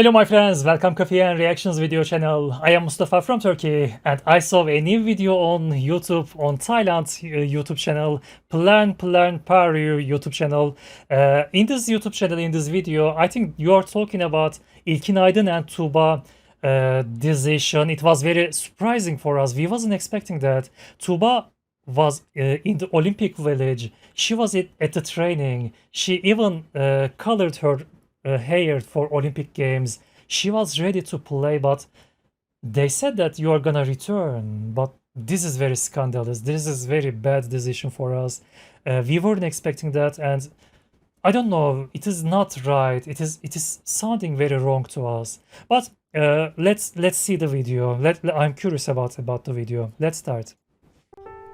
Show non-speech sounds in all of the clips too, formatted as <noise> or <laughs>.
Hello my friends, welcome Coffee and Reactions video channel. I am Mustafa from Turkey and I saw a new video on YouTube, on Thailand's uh, YouTube channel, Plan Plan Paru YouTube channel. Uh, in this YouTube channel, in this video, I think you are talking about İlkin Aydın and Tuba uh, decision. It was very surprising for us. We wasn't expecting that. Tuba was uh, in the Olympic Village. She was at, at the training. She even uh, colored her uh, hair for Olympic Games. She was ready to play, but they said that you are gonna return. But this is very scandalous. This is very bad decision for us. Uh, we weren't expecting that, and I don't know. It is not right. It is it is sounding very wrong to us. But uh, let's let's see the video. Let I'm curious about about the video. Let's start.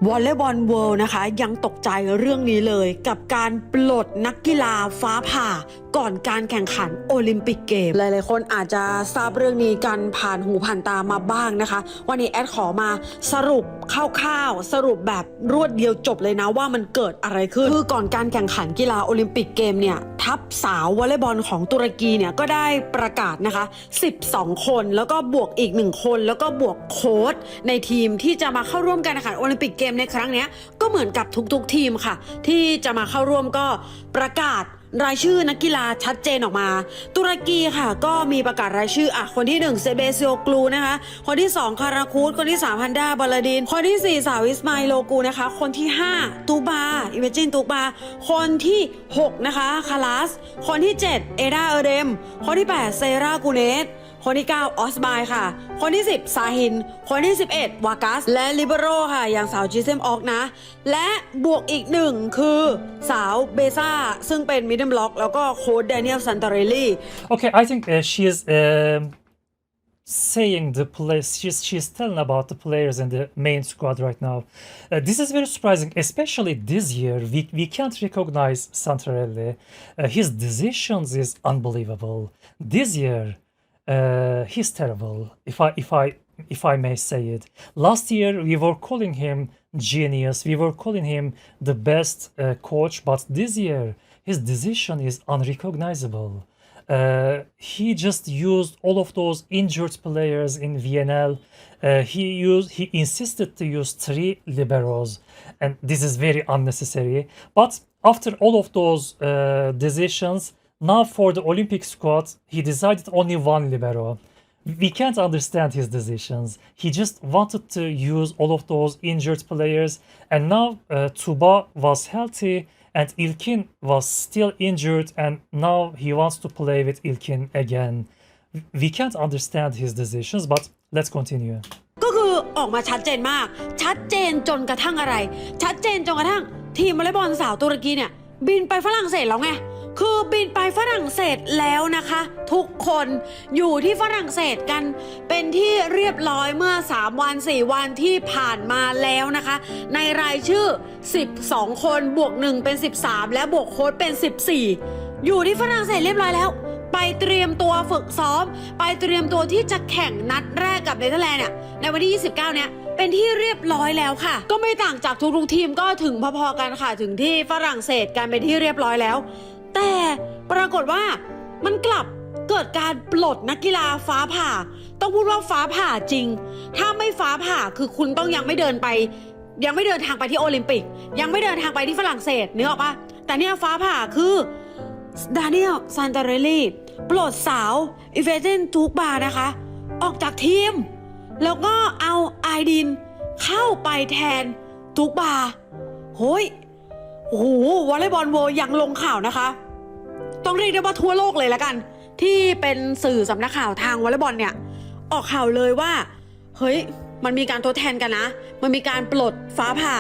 วอลเลย์บอลเวิลด์นะคะ ยังตกใจเรื่องนี้เลยกับการปลดนักกีฬาฟ้าผ่าก่อนการแข่งขันโอลิมปิกเกม หลายๆ คนอาจจะทราบเรื่องนี้กันผ่านหูผ่านตามาบ้างนะคะ วันนี้แอดขอมาสรุปคร่าวๆ สรุปแบบรวดเดียวจบเลยนะว่ามันเกิดอะไรขึ้น คือก่อนการแข่งขันกีฬาโอลิมปิกเกมเนี่ยทัพสาววอลเลย์บอลของตุรกีเนี่ยก็ได้ประกาศนะคะ 12 คนแล้วก็บวกอีก 1 คน แล้วก็บวกโค้ชในทีมที่จะมาเข้าร่วมการแข่งขันโอลิมปิกเกมในครั้งนี้ก็เหมือนกับทุกๆทีมค่ะ ที่จะมาเข้าร่วมก็ประกาศ รายชื่อนักกีฬาชัดเจนออกมา ตุรกีค่ะ ก็มีประกาศรายชื่ออะคนที่1เซเบซิโอกลูนะคะ คนที่ 2 คาราคูดคนที่3ฮันดาบาลาดิน คนที่ 4 สาวิสมาโลกูนะคะ คนที่ 5 ตูบาอิเมจินตูบา คนที่ 6 นะคะ คาลาส คนที่ 7 เอดาเอเดม คนที่ 8 เซรากูเนส คนที่ 9 ออสบายค่ะ คนที่ 10 ซาฮิน คนที่ 11 วากัส และลิเบโรค่ะ อย่างสาวจิเซมออกนะ และบวกอีกหนึ่งคือสาวเบซ่า ซึ่งเป็นมิดเดิลบล็อกแล้วก็โค้ดแดเนียลซันตาเรลลี่ Okay, I think uh, she is um, saying the players. She's she's telling about the players in the main squad right now. Uh, this is very surprising, especially this year. We we can't recognize Santarelli. Uh, his decisions is unbelievable. This year, uh, he's terrible. If I if I if I may say it. Last year we were calling him genius. We were calling him the best uh, coach, but this year his decision is unrecognizable. Uh, he just used all of those injured players in VNL. Uh, he used he insisted to use three liberos, and this is very unnecessary. But after all of those uh, decisions, now for the Olympic squad, he decided only one libero. We can't understand his decisions. He just wanted to use all of those injured players, and now uh, Tuba was healthy and Ilkin was still injured, and now he wants to play with Ilkin again. We can't understand his decisions, but let's continue. ก็คือออกมาชัดเจนมาก ชัดเจนจนกระทั่งอะไร ชัดเจนจนกระทั่ง ทีมวอลเลย์บอลสาวตุรกีเนี่ย บินไปฝรั่งเศสแล้วไง คือบินไปฝรั่งเศสแล้วนะคะ ทุกคนอยู่ที่ฝรั่งเศสกัน เป็นที่เรียบร้อยเมื่อ 3 วัน 4 วันที่ผ่านมาแล้วนะคะ ในรายชื่อ 12 คนบวก 1 เป็น 13 และบวกโค้ดเป็น 14 อยู่ที่ฝรั่งเศสเรียบร้อยแล้วไปเตรียมตัวฝึกซ้อม ไปเตรียมตัวที่จะแข่งนัดแรกกับเนเธอร์แลนด์เนี่ยในวันที่ 29 เนี่ยเป็นที่เรียบร้อยแล้วค่ะ ก็ไม่ต่างจากทุกๆทีมก็ถึงพอๆกันค่ะ ถึงที่ฝรั่งเศสกันเป็นที่เรียบร้อยแล้ว แต่ปรากฏว่ามันกลับเกิดการปลดนักกีฬาฟ้าผ่า ต้องพูดว่าฟ้าผ่าจริง ถ้าไม่ฟ้าผ่าคือคุณต้องยังไม่เดินไป ยังไม่เดินทางไปที่โอลิมปิก ยังไม่เดินทางไปที่ฝรั่งเศสเนึกออกปะแต่เนี่ยฟ้าผ่าคือดานิเอลซานตาเรลลี่ปลดสาวอีเฟเจนทุกบานะคะ ออกจากทีม แล้วก็เอาไอดิน เข้าไปแทนทุกบาโห้ยโอ้โหวอลเลย์บอลโวยังลงข่าวนะคะ ต้องเรียกได้ว่าทั่วโลกเลยละกัน ที่เป็นสื่อสำนักข่าวทางวอลเลย์บอลเนี่ย ออกข่าวเลยว่า เฮ้ย มันมีการทดแทนกันนะ มันมีการปลดฟ้าผ่า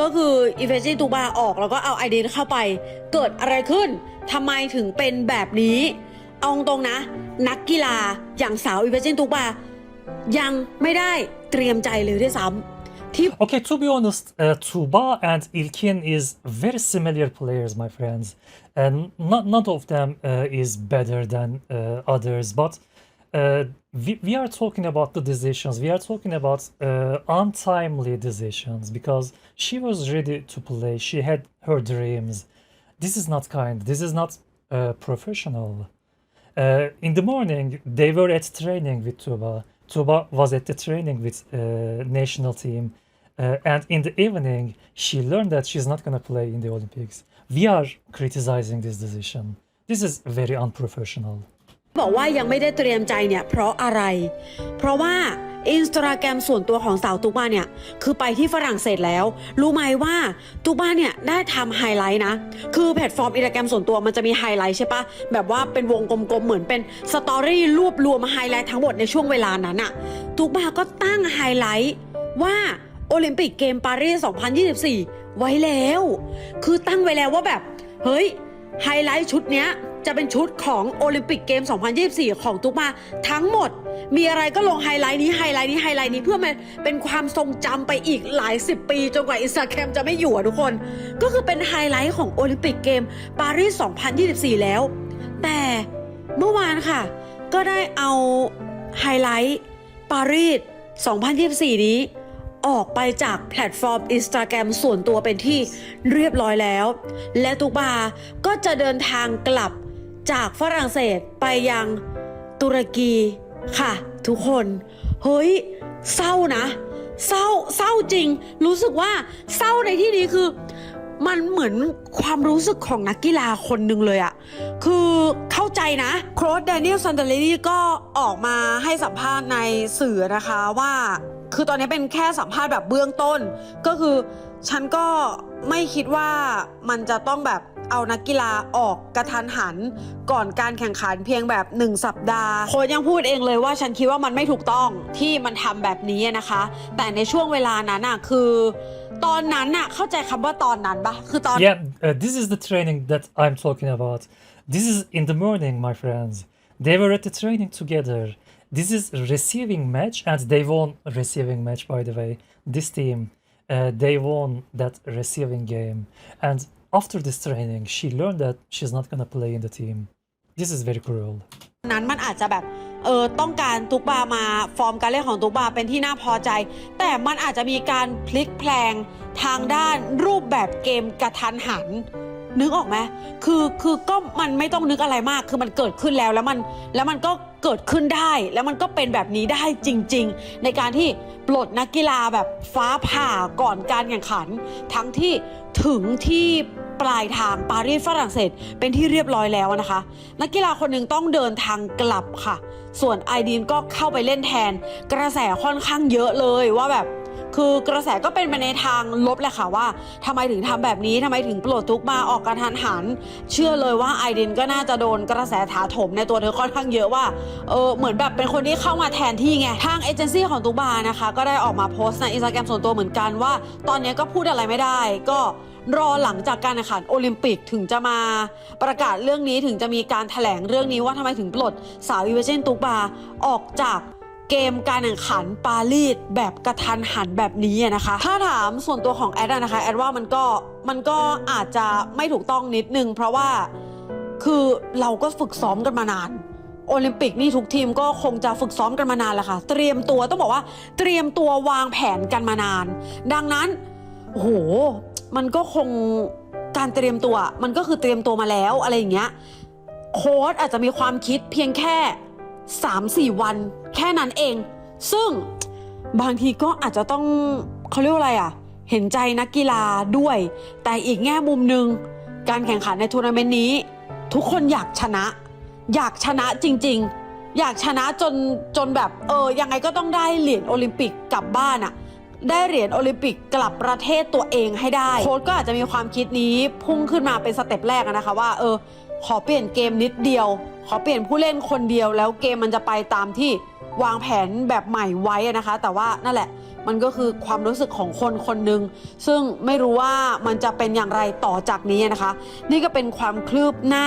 ก็คืออีเฟจิตูบาออกแล้วก็เอาไอเดนเข้าไป เกิดอะไรขึ้นทำไมถึงเป็นแบบนี้ เอาตรงนะ นักกีฬาอย่างสาวอีเฟจิตูบายังไม่ได้เตรียมใจเลยด้วยซ้ำ Okay, to be honest, uh, Tuba and Ilkin is very similar players, my friends, and not none of them uh, is better than uh, others. But uh, we we are talking about the decisions. We are talking about uh, untimely decisions because she was ready to play. She had her dreams. This is not kind. This is not uh, professional. Uh, in the morning, they were at training with Tuba. Tuba was at the training with uh, national team, uh, and in the evening, she learned that she's not gonna play in the Olympics. We are criticizing this decision. This is very unprofessional. บอกว่ายังไม่ได้เตรียมใจเนี่ยเพราะอะไร เพราะว่า อินสตาแกรมส่วนตัวของสาวตุกบ้าเนี่ย คือไปที่ฝรั่งเศสแล้ว รู้ไหมว่าตุกบ้าเนี่ย ได้ทำไฮไลท์นะ คือแพลตฟอร์มอินสตาแกรมส่วนตัวมันจะมีไฮไลท์ใช่ปะแบบว่าเป็นวงกลมๆ เหมือนเป็นสตอรี่รวบรวมไฮไลท์ทั้งหมดในช่วงเวลานั้นอะตุกบ้าก็ตั้งไฮไลท์ว่าโอลิมปิกเกมปารีส 2024 ไว้แล้ว คือตั้งไว้แล้วว่าแบบ เฮ้ย ไฮไลท์ชุดเนี้ย จะเป็นชุดของโอลิมปิกเกม 2024 ของตุ๊กมาทั้งหมด มีอะไรก็ลงไฮไลท์นี้ไฮไลท์นี้ไฮไลท์นี้เพื่อมันเป็นความทรงจำไปอีกหลายสิบปี จนกว่าอินสตาแกรมจะไม่อยู่อะทุกคน ก็คือเป็นไฮไลท์ของโอลิมปิกเกมปารีส 2024 แล้ว แต่เมื่อวานค่ะ ก็ได้เอาไฮไลท์ปารีส 2024 นี้ออกไปจากแพลตฟอร์ม Instagram ส่วนตัวเป็นที่เรียบร้อยแล้ว และตุกบาก็จะเดินทางกลับ จากฝรั่งเศสไปยังตุรกีค่ะ ทุกคน เฮ้ย เศร้านะ เศร้าเศร้าจริง รู้สึกว่าเศร้าในที่นี้คือ มันเหมือนความรู้สึกของนักกีฬาคนหนึ่งเลยอะคือเข้าใจนะโค้ชแดเนียลซันเดอรี่ก็ออกมาให้สัมภาษณ์ในสื่อนะคะว่าคือตอนนี้เป็นแค่สัมภาษณ์แบบเบื้องต้น ก็คือฉันก็ไม่คิดว่ามันจะต้องแบบ เอานักกีฬาออกกระทันหัน ก่อนการแข่งขันเพียงแบบ 1 สัปดาห์ โค้ชยังพูดเองเลยว่าฉันคิดว่ามันไม่ถูกต้องที่มันทำแบบนี้นะคะ แต่ในช่วงเวลานั้นอะคือ ตอนนั้นอะเข้าใจคำว่าตอนนั้นปะคือตอน Yeah, uh, this is the training that I'm talking about. This is in the morning, my friends. They were at the training together. This is receiving match, and they won receiving match. By the way, this team, uh, they won that receiving game. And after this training, she learned that she's not gonna play in the team. This is very cruel. นั้นมันอาจจะแบบเออต้องการตุกบามาฟอร์มการเล่นของตุกบาเป็นที่น่าพอใจ แต่มันอาจจะมีการพลิกแพลงทางด้านรูปแบบเกมกระทันหัน นึกออกไหมคือคือก็มันไม่ต้องนึกอะไรมาก คือมันเกิดขึ้นแล้วแล้วมันแล้วมันก็เกิดขึ้นได้ แล้วมันก็เป็นแบบนี้ได้จริง ๆ ในการที่ปลดนักกีฬาแบบฟ้าผ่าก่อนการแข่งขัน ทั้งที่ถึงที่ปลายทางปารีสฝรั่งเศส เป็นที่เรียบร้อยแล้วนะคะ นักกีฬาคนหนึ่งต้องเดินทางกลับค่ะ ส่วนไอดีนก็เข้าไปเล่นแทน กระแสค่อนข้างเยอะเลยว่าแบบ คือกระแสก็เป็นไปในทางลบแหละค่ะว่าทำไมถึงทำแบบนี้ทำไมถึงปลดทุกมาออกกระทันหัน เชื่อเลยว่าไอดินก็น่าจะโดนกระแสถาถมในตัวเธอค่อนข้างเยอะว่าเออเหมือนแบบเป็นคนที่เข้ามาแทนที่ไง ทางเอเจนซี่ของตุกบานะคะ ก็ได้ออกมาโพสต์ในอินสตาแกรมส่วนตัวเหมือนกันว่า ตอนนี้ก็พูดอะไรไม่ได้ ก็รอหลังจากการแข่งขันโอลิมปิกถึงจะมาประกาศเรื่องนี้ถึงจะมีการแถลงเรื่องนี้ว่าทำไมถึงปลดสาวอีเวเจนตุกบาออกจาก เกมการแข่งขันปารีสแบบกระทันหันแบบนี้นะคะ ถ้าถามส่วนตัวของแอดนะคะแอดว่ามันก็มันก็อาจจะไม่ถูกต้องนิดนึง เพราะว่าคือเราก็ฝึกซ้อมกันมานานโอลิมปิกนี่ทุกทีมก็คงจะฝึกซ้อมกันมานานแหละค่ะ เตรียมตัวต้องบอกว่าเตรียมตัววางแผนกันมานาน ดังนั้นโอ้โหมันก็คงการเตรียมตัว มันก็คือเตรียมตัวมาแล้วอะไรอย่างเงี้ยโค้ชอาจจะมีความคิดเพียงแค่ 3-4 วัน แค่นั้นเอง ซึ่งบางทีก็อาจจะต้องเขาเรียกว่าอะไรอะ เห็นใจนักกีฬาด้วย แต่อีกแง่มุมหนึ่งการแข่งขันในทัวร์นาเมนต์นี้ ทุกคนอยากชนะ อยากชนะจริง ๆ อยากชนะจนจนแบบเออยังไงก็ต้องได้เหรียญโอลิมปิกกลับบ้านอะได้เหรียญโอลิมปิกกลับประเทศตัวเองให้ได้ โค้ชก็อาจจะมีความคิดนี้พุ่งขึ้นมาเป็นสเต็ปแรกนะคะว่าเออ ขอเปลี่ยนเกมนิดเดียว ขอเปลี่ยนผู้เล่นคนเดียวแล้วเกมมันจะไปตามที่วางแผนแบบใหม่ไว้นะคะ แต่ว่านั่นแหละมันก็คือความรู้สึกของคนคนหนึ่งซึ่งไม่รู้ว่ามันจะเป็นอย่างไรต่อจากนี้นะคะ นี่ก็เป็นความคลืบหน้า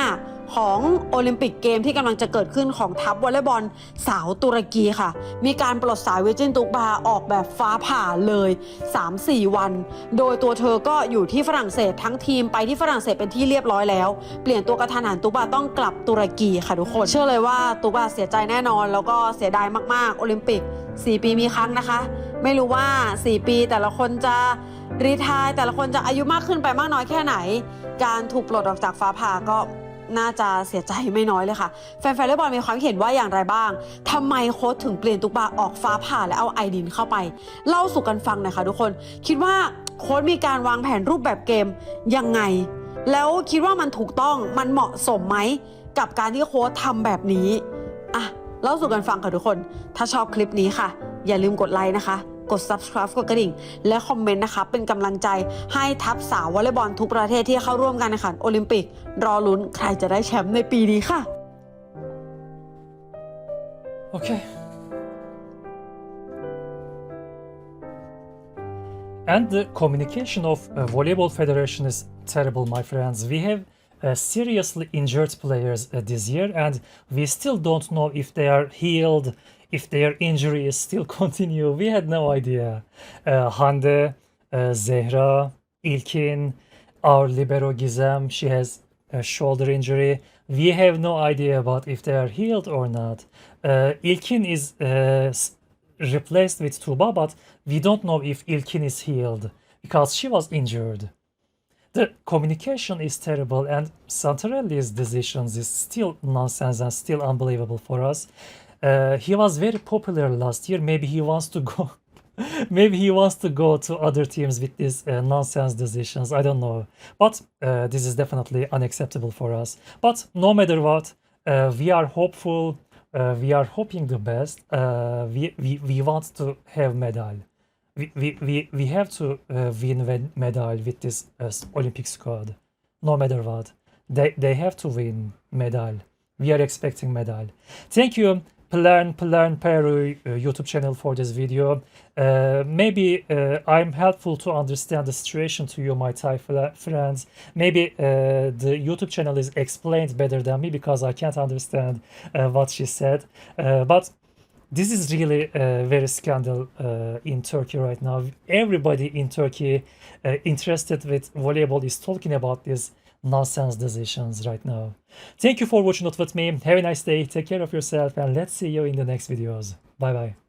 ของโอลิมปิกเกมที่กำลังจะเกิดขึ้นของทัพวอลเลย์บอลสาวตุรกีค่ะ มีการปลดสายเวจินตุกบาออกแบบฟ้าผ่าเลย 3-4 วัน โดยตัวเธอก็อยู่ที่ฝรั่งเศสทั้งทีมไปที่ฝรั่งเศสเป็นที่เรียบร้อยแล้ว เปลี่ยนตัวกระทันหันตุกบาต้องกลับตุรกีค่ะทุกคน เชื่อเลยว่าตุกบาเสียใจแน่นอน แล้วก็เสียดายมากๆ โอลิมปิก 4 ปีมีครั้งนะคะ ไม่รู้ว่า 4 ปีแต่ละคนจะรีทายแต่ละคนจะอายุมากขึ้นไปมากน้อยแค่ไหน การถูกปลดออกจากฟ้าผ่าก็ น่าจะเสียใจไม่น้อยเลยค่ะ แฟนๆเลย์บอลมีความเห็นว่าอย่างไรบ้างทำไมโค้ชถึงเปลี่ยนตุกบาออกฟ้าผ่าและเอาไอดินเข้าไป เล่าสู่กันฟังหน่อยค่ะทุกคน คิดว่าโค้ชมีการวางแผนรูปแบบเกมยังไง แล้วคิดว่ามันถูกต้องมันเหมาะสมไหมกับการที่โค้ชทำแบบนี้อะเล่าสู่กันฟังค่ะทุกคน ถ้าชอบคลิปนี้ค่ะ อย่าลืมกดไลค์นะคะ กด subscribe กดกระดิ่ง และคอมเมนต์นะคะ เป็นกำลังใจให้ทัพสาววอลเลย์บอลทุกประเทศที่เข้าร่วมการแข่งขันโอลิมปิก รอลุ้นใครจะได้แชมป์ในปีนี้ค่ะ Okay. And the communication of uh, Volleyball Federation is terrible, my friends. We have uh, seriously injured players uh, this year, and we still don't know if they are healed, if their injuries still <laughs> continue. We had no idea. Uh, Hande, uh, Zehra, Ilkin, our libero Gizem, she has a shoulder injury. We have no idea about if they are healed or not. Uh, Ilkin is uh, replaced with Tuba, but we don't know if Ilkin is healed because she was injured. The communication is terrible, and Santarelli's decisions is still nonsense and still unbelievable for us. Uh, he was very popular last year. Maybe he wants to go. <laughs> Maybe he wants to go to other teams with these uh, nonsense decisions. I don't know, but uh, this is definitely unacceptable for us. But no matter what, uh, we are hopeful. Uh, we are hoping the best. We, we we want to have medal. We we, we, we have to win medal with this Olympic squad. No matter what, they they have to win medal. We are expecting medal. Thank you, Plan Plan Peru uh, YouTube channel for this video. Uh, maybe uh, I'm helpful to understand the situation to you, my Thai friends. Maybe uh, the YouTube channel is explained better than me because I can't understand uh, what she said. Uh, but this is really uh, very scandal in Turkey right now. Everybody in Turkey interested with volleyball is talking about these nonsense decisions right now. Thank you for watching it with me. Have a nice day. Take care of yourself and let's see you in the next videos. Bye bye.